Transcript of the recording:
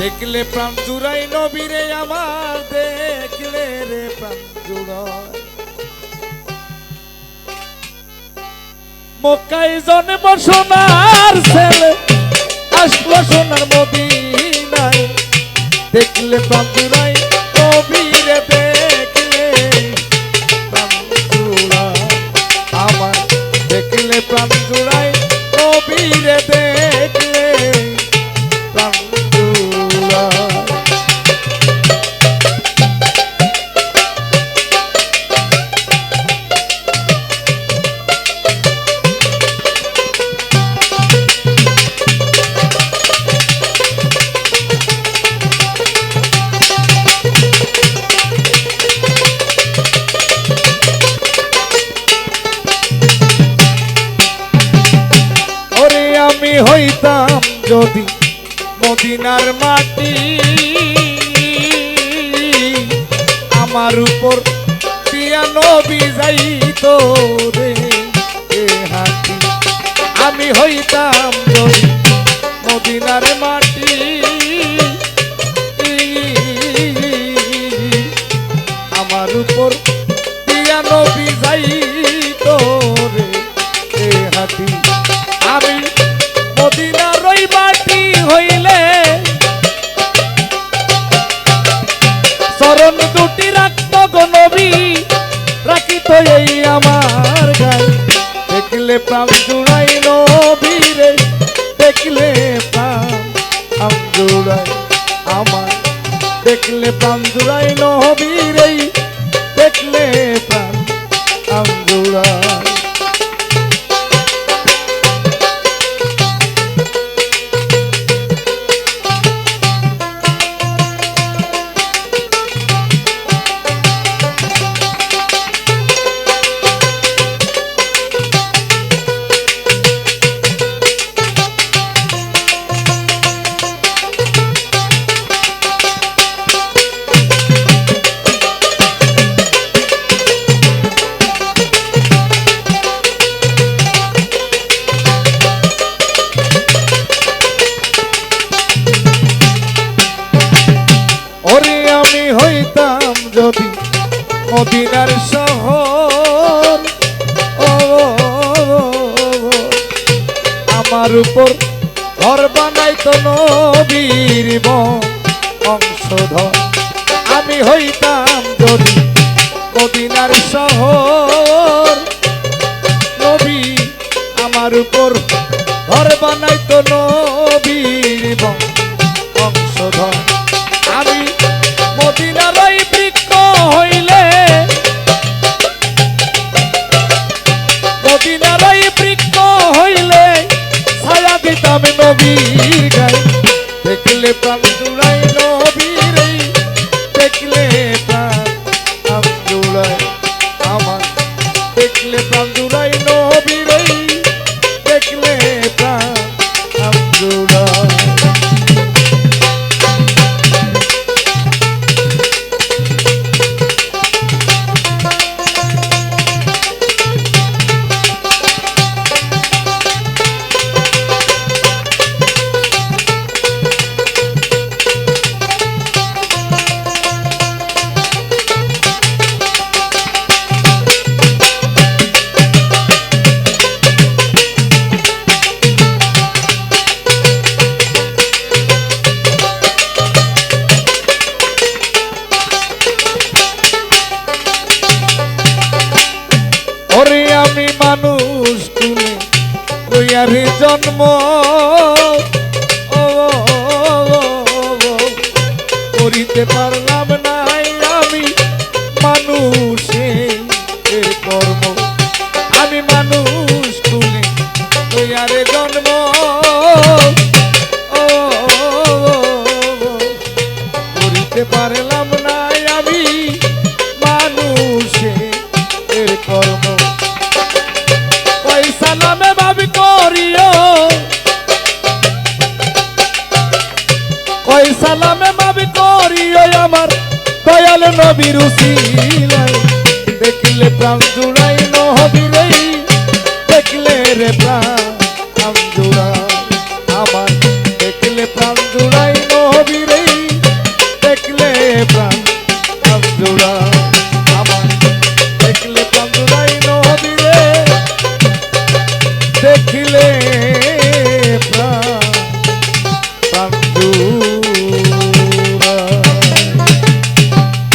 দেখলে প্রাণ জুড়াই নবীরে আমার, দেখলে রে প্রাণ জুড়াই মক্কাই জন্ম সোনার ছেলে, আসলো সোনার মদিনায়। দেখলে প্রাণ জুড়াই নবীরে দেখলে যদি মদিনার মাটি আমার উপর পিয়ানো বিজাইত রে হাতি। আমি হইতাম যদি মদিনার মাটি। আমার উপর পিয়ানো বিজাইত চরণ দুটি রাখত গো নবী, রাখিত এই আমার গায়ে। দেখলে প্রাণ জুড়াই নবীরে দেখলে প্রাণ জুড়াই আমার। দেখলে প্রাণ জুড়াই যদি মদিনার শহর ও আমার উপর ঘর বানাইতো নবীর অংশধর আমি হইতাম যদি মদিনার শহর, নবী আমার উপর ঘর বানাইতো নবীর নবীর গায়ে দেখলে প্রাণ ওয়ারে জন্ম। করিতে পারলাম নাই আমি মানুষের কর্ম। আমি মানুষ তুলে ওয়ারে জন্ম। করিতে পারলাম নাই আমি মানুষের কর্ম। পয়সা নামে আমার দেখলে প্রাণ জুড়াই নহবিরে দেখলে রে প্রাণ জুড়াই। আমার দেখলে প্রাণ জুড়াই